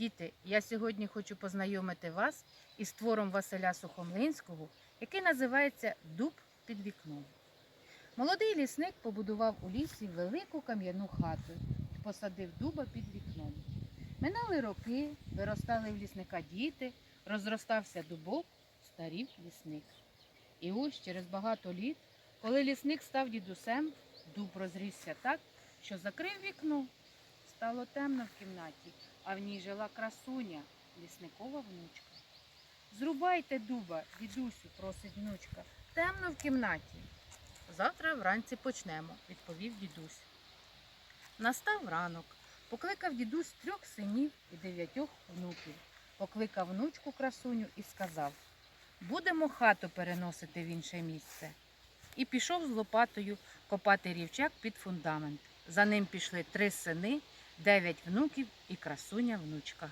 Діти, я сьогодні хочу познайомити вас із твором Василя Сухомлинського, який називається Дуб під вікном. Молодий лісник побудував у лісі велику кам'яну хату і посадив дуба під вікном. Минали роки, виростали в лісника діти, розростався дубок, старів лісник. І ось через багато літ, коли лісник став дідусем, дуб розрісся так, що закрив вікно. Стало темно в кімнаті, а в ній жила красуня, лісникова внучка. Зрубайте дуба, дідусю, просить внучка. Темно в кімнаті. Завтра вранці почнемо, відповів дідусь. Настав ранок. Покликав дідусь трьох синів і дев'ятьох внуків. Покликав внучку красуню і сказав: Будемо хату переносити в інше місце. І пішов з лопатою копати рівчак під фундамент. За ним пішли три сини, дев'ять внуків і красуня внучка.